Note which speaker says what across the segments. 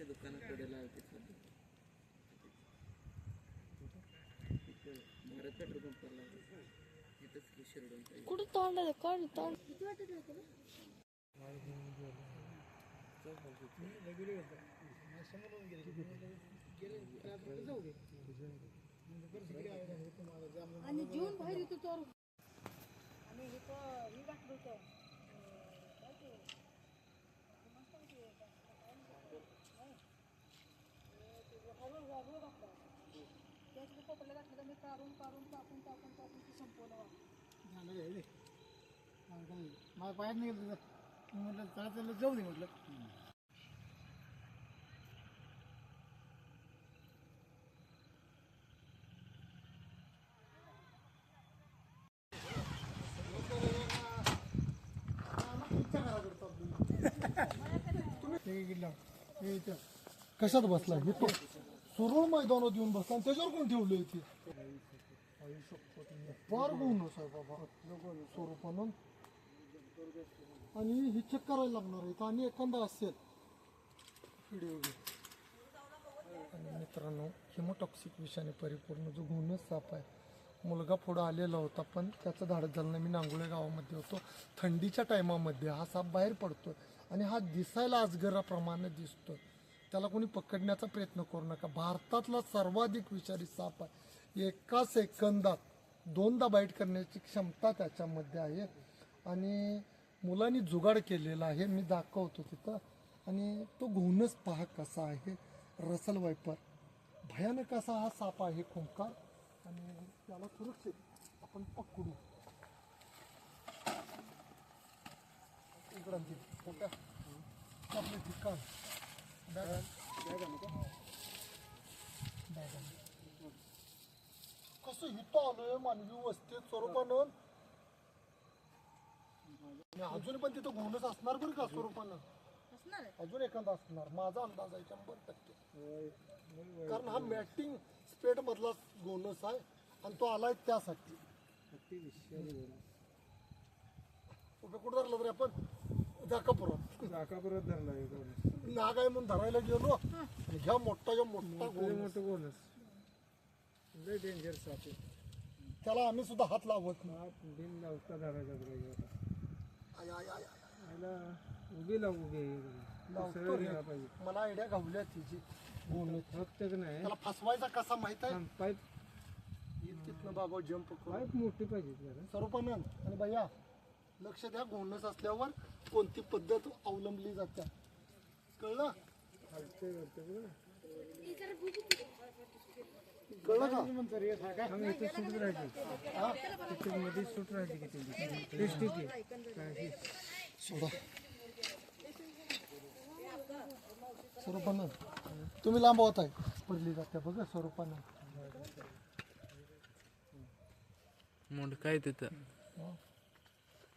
Speaker 1: त्या दुकानाकडे लावते भारत पेट्रोल पंपाला इथंच की शिरडून
Speaker 2: कुठं तोंड आहे? काढ तोंड.
Speaker 3: आणि जीवन बाहेर येतो. तर आणि हे हे घातलं होतं अं, काय ते? ते म्हणतात ते, काय म्हणतात ते? नाही. अं, ते हळू- हळू घातलं. त्याच ते पोपटला घातलं तर मी काढून काढून टाकून टाकून टाकून ते संपवलं बा.
Speaker 4: माझ्या पायात निघालं मी म्हटलं चला चला जाऊ दे म्हटलं कशात बसला हे तो सुरू मैदानात येऊन बसला आणि त्याच्यावर कोण ठेवलं इथे? फार गुण आहे बाबा. स्वरूपानं. आणि ही चेक करायला लागणार आहे. आणि एखादा असेल. आणि मित्रांनो हिमोटॉक्सिक विषाने परिपूर्ण जो गुणच साप आहे. मुलगा पुढं आलेला होता पण त्याचं धाडस झालं नाही. मी नांगुळे गावामध्ये होतो. थंडीच्या टायमामध्ये हा साप बाहेर पडतोय आणि हा दिसायला अजगराप्रमाणे दिसतोय. त्याला कोणी पकडण्याचा प्रयत्न करू नका. भारतातला सर्वाधिक विषारी साप आहे. एका सेकंदात दोनदा बाईट करण्याची क्षमता त्याच्यामध्ये आहे. आणि मुलांनी जुगाड केलेला आहे. मी दाखवतो तिथं. आणि तो घुणच पहा कसा आहे. Russell viper. भयानक असा हा साप आहे खुंकार. आणि त्याला सुरक्षित आपण पकडू. इकडं मोठ्या. ठिकाण. कसं इथं आलोय मानवी वस्तीत स्वरूपानं? आणि अजून पण तिथं गुणच असणार बरं का स्वरूपानं?
Speaker 3: असणार आहे.
Speaker 4: अजून एखादा असणार. माझा अंदाज आहे शंभर टक्के. कारण हा मॅटिंग स्पेट मधला गोनस आहे आणि तो आलाय त्यासाठी. कुठं कुठं धरलं बरे आपण? जाकापुरात.
Speaker 5: परत धरला
Speaker 4: नाग आहे म्हणून धरायला गेलो. आणि ह्या मोठा ज्या मोठा गोनस
Speaker 5: मोठं बोनस लय डेंजर साप आहे
Speaker 4: त्याला आम्ही सुद्धा हात लावत नाही.
Speaker 5: साप बिन लावता धरायचा पाहिजे
Speaker 4: आय, आय, आय, आय.
Speaker 5: याला उभी लावू उभी
Speaker 4: लावतो
Speaker 5: सरळ
Speaker 4: रे.
Speaker 5: घ्यायला पाहिजे.
Speaker 4: मला आयडिया घावल्या तिची. गोनस
Speaker 5: फक्त नाही.
Speaker 4: त्याला फसवायचा कसा माहीत आहे?
Speaker 5: पाईप
Speaker 4: तिथनं बाबा जंप करून.
Speaker 5: पाईप मोठी पाहिजे जरा.
Speaker 4: स्वरूपानंद आणि भैया लक्ष द्या गोंडस असल्यावर कोणती पद्धत अवलंबली जाते कळलं. कळलं का?
Speaker 5: काय हे.
Speaker 4: सोडा. तुम्ही लांब होत आहे पडली जाते बघा स्वरूपानंद
Speaker 1: मुंडका आहे तिथं?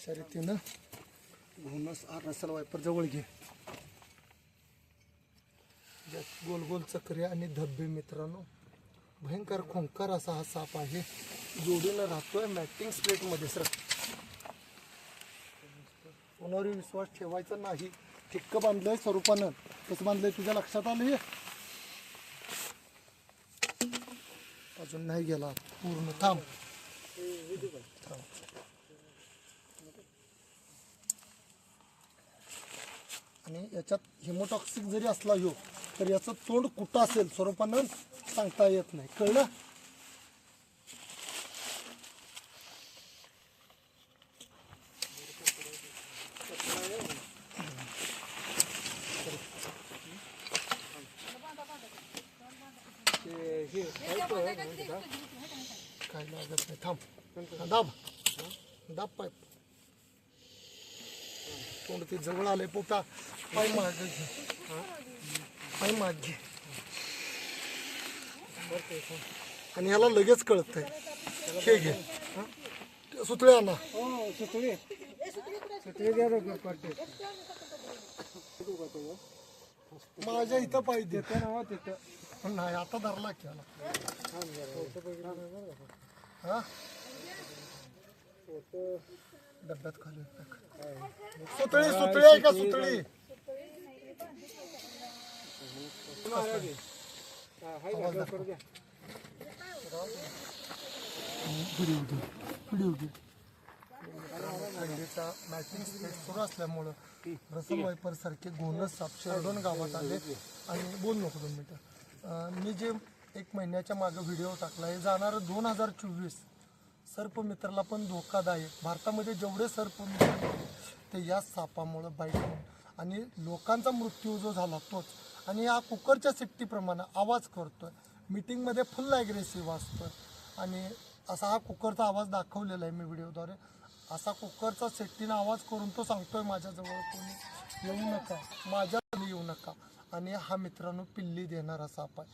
Speaker 4: अशा रीतीनं घोणस आर वायपर जवळ घे. ज्यात गोल गोल चक्रे आणि धब्बे मित्रांनो. भयंकर खोंकार असा हा साप आहे. जोडीनं राहतोय मॅटिंग स्प्रेटमध्ये सर. कोणावर विश्वास ठेवायचा नाही. ठिक्क बांधलंय स्वरूपानं. कसं बांधलंय तुझ्या लक्षात आलं अजून नाही गेला. पूर्ण थांब. थांब. आणि याच्यात हिमोटॉक्सिक जरी असला ह्यो तर याचं तोंड कुठं असेल? स्वरूपानं सांगता येत नाही. कळलं?
Speaker 5: हे
Speaker 4: काय लागत नाही. थांब. दाब. दाब पाईप तोंड ते जवळ आलंय. पोटा पाय माग आणि माझी आणि ह्याला लगेच कळतंय. हे घे. हं? ते सुतळे आणा.
Speaker 5: हो सुतळे. सुतळे द्या
Speaker 4: माझ्या इथं पाहिजे
Speaker 5: देतो ना हो तिथं
Speaker 4: नाही आता धरला की. हा. डब्यात खाली. सुतळी सुतळी आहे का सुतळी?
Speaker 5: हा,
Speaker 4: थंडीचा मॅचिंग सुरू असल्यामुळं रसल वायपर सारखे गोनस साप शेरडोन गावात आले. आणि बोल नको दोन मिनटं. मी जे एक महिन्याच्या मागं व्हिडिओ टाकला आहे जाणारं दोन हजार चोवीस. सर्पमित्राला पण धोकादायक. भारतामध्ये जेवढे सर्पमित्र आहेत, ते या सापामुळं बाईट आणि लोकांचा मृत्यू जो झाला तोच. आणि या कुकरच्या सिट्टीप्रमाणे आवाज करतो आहे मीटिंगमध्ये फुल ॲग्रेसिव्ह असतो आणि असा हा कुकरचा आवाज दाखवलेला आहे मी व्हिडिओद्वारे. असा कुकरचा सेट्टीनं आवाज करून तो सांगतोय माझ्याजवळ कोणी येऊ नका माझ्या येऊ नका. आणि हा मित्रांनो पिल्ली देणारा साप आहे.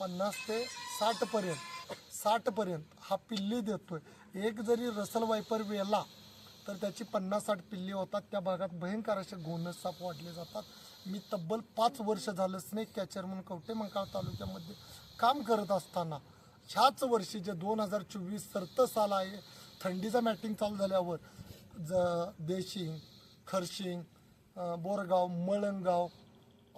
Speaker 4: पन्नास ते साठपर्यंत साठपर्यंत हा पिल्ली देतोय. एक जरी रसल वायपर वेला तर त्याची पन्नास साठ पिल्ली होतात. त्या भागात भयंकर असे गोनस साप वाढले जातात. मी तब्बल पाच वर्ष झालं स्नेक कॅचर म्हणून कवटे मंकाळ तालुक्यामध्ये काम करत असताना ह्याच वर्षी जे दोन हजार चोवीस सरतं साल आहे थंडीचं मॅटिंग चालू झाल्यावर ज देशिंग खरशिंग बोरगाव मळणगाव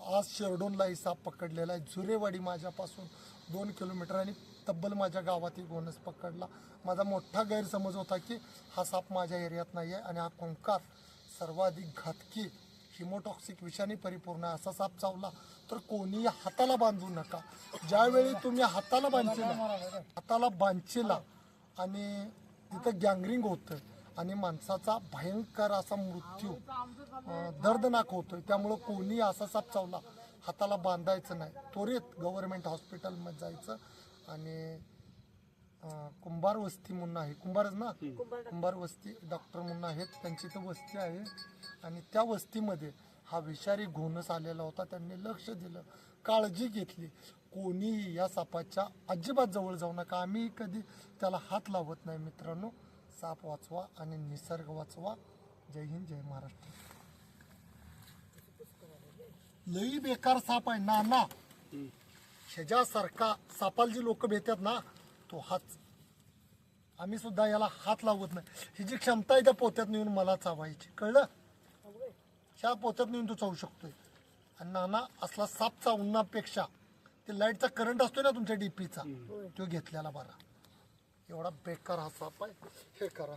Speaker 4: आज शेरडोनला ही साप पकडलेला आहे. झुरेवाडी माझ्यापासून दोन किलोमीटर आणि तब्बल माझ्या गावातील गोणस पकडला. माझा मोठा गैरसमज होता की हा साप माझ्या एरियात नाही आहे आणि हा कोंकार सर्वाधिक घातकी हिमोटॉक्सिक विषाने परिपूर्ण आहे असा साप चावला. तर कोणीही हाताला बांधू नका. ज्यावेळी तुम्ही हाताला बांधशीला हाताला बांधशीला आणि तिथं गँगरिंग होतं. आणि माणसाचा भयंकर असा मृत्यू दर्दनाक होतोय. त्यामुळं कोणी असा साप चावला हाताला बांधायचं नाही. त्वरित गव्हर्नमेंट हॉस्पिटलमध्ये जायचं आणि कुंभार वस्ती म्हणून आहे. कुंभारच ना? कुंभार वस्ती डॉक्टर म्हणून आहेत. त्यांची तर वस्ती आहे. आणि त्या वस्तीमध्ये हा विषारी घोणस आलेला होता. त्यांनी लक्ष दिलं काळजी घेतली. कोणीही या सापाच्या अजिबात जवळ जाऊ नका. आम्ही कधी त्याला हात लावत नाही मित्रांनो. साप वाचवा आणि निसर्ग वाचवा. जय हिंद जय महाराष्ट्र. लई बेकार साप आहे नाना ह्याच्यासारखा सापाला जी लोक भेटतात ना तो हाच. आम्ही सुद्धा याला हात लावत नाही. ही जी क्षमता आहे त्या पोत्यात नेऊन मला चावायची. कळलं? ह्या पोत्यात नेऊन तू चावू शकतोय. आणि नाना असला साप चावण्यापेक्षा ते लाईटचा करंट असतोय ना तुमच्या डीपीचा तो घेतलेला बरा. एवढा बेकार हा साप आहे हे करा.